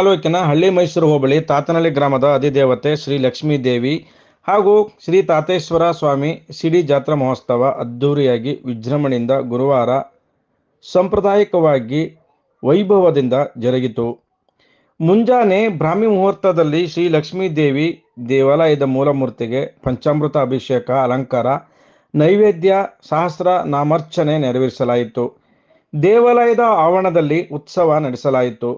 ತಾಲೂಕಿನ ಹಳ್ಳಿ ಮೈಸೂರು ಹೋಬಳಿ ತಾತನಹಳ್ಳಿ ಗ್ರಾಮದ ಅಧಿದೇವತೆ ಶ್ರೀ ಲಕ್ಷ್ಮೀ ದೇವಿ ಹಾಗೂ ಶ್ರೀ ತಾತೇಶ್ವರ ಸ್ವಾಮಿ ಸಿಡಿ ಜಾತ್ರಾ ಮಹೋತ್ಸವ ಅದ್ಧೂರಿಯಾಗಿ ವಿಜೃಂಭಣೆಯಿಂದ ಗುರುವಾರ ಸಾಂಪ್ರದಾಯಿಕವಾಗಿ ವೈಭವದಿಂದ ಜರುಗಿತು. ಮುಂಜಾನೆ ಬ್ರಾಹ್ಮಿ ಮುಹೂರ್ತದಲ್ಲಿ ಶ್ರೀ ಲಕ್ಷ್ಮೀ ದೇವಿ ದೇವಾಲಯದ ಮೂಲಮೂರ್ತಿಗೆ ಪಂಚಾಮೃತ ಅಭಿಷೇಕ, ಅಲಂಕಾರ, ನೈವೇದ್ಯ, ಸಹಸ್ರ ನಾಮಾರ್ಚನೆ ನೆರವೇರಿಸಲಾಯಿತು. ದೇವಾಲಯದ ಆವರಣದಲ್ಲಿ ಉತ್ಸವ ನಡೆಸಲಾಯಿತು.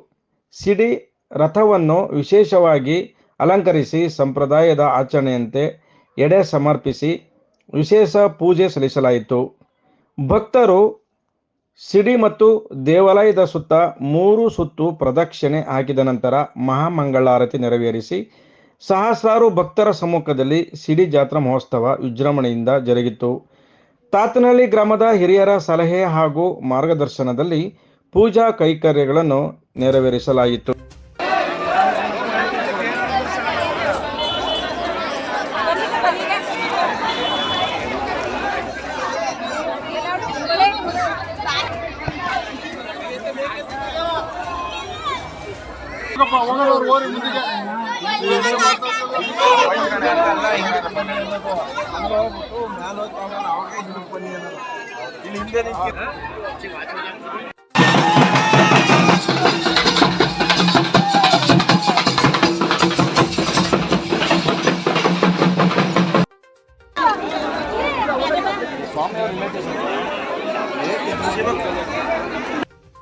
ಸಿಡಿ ರಥವನ್ನು ವಿಶೇಷವಾಗಿ ಅಲಂಕರಿಸಿ ಸಂಪ್ರದಾಯದ ಆಚರಣೆಯಂತೆ ಎಡೆ ಸಮರ್ಪಿಸಿ ವಿಶೇಷ ಪೂಜೆ ಸಲ್ಲಿಸಲಾಯಿತು. ಭಕ್ತರು ಸಿಡಿ ಮತ್ತು ದೇವಾಲಯದ ಸುತ್ತ ಮೂರು ಸುತ್ತು ಪ್ರದಕ್ಷಿಣೆ ಹಾಕಿದ ನಂತರ ಮಹಾಮಂಗಳಾರತಿ ನೆರವೇರಿಸಿ ಸಹಸ್ರಾರು ಭಕ್ತರ ಸಮ್ಮುಖದಲ್ಲಿ ಸಿಡಿ ಜಾತ್ರಾ ಮಹೋತ್ಸವ ವಿಜೃಂಭಣೆಯಿಂದ ಜರುಗಿತು. ತಾತನಹಳ್ಳಿ ಗ್ರಾಮದ ಹಿರಿಯರ ಸಲಹೆ ಹಾಗೂ ಮಾರ್ಗದರ್ಶನದಲ್ಲಿ ಪೂಜಾ ಕೈಕರ್ಯಗಳನ್ನು ನೆರವೇರಿಸಲಾಯಿತು. Kok మామయ్య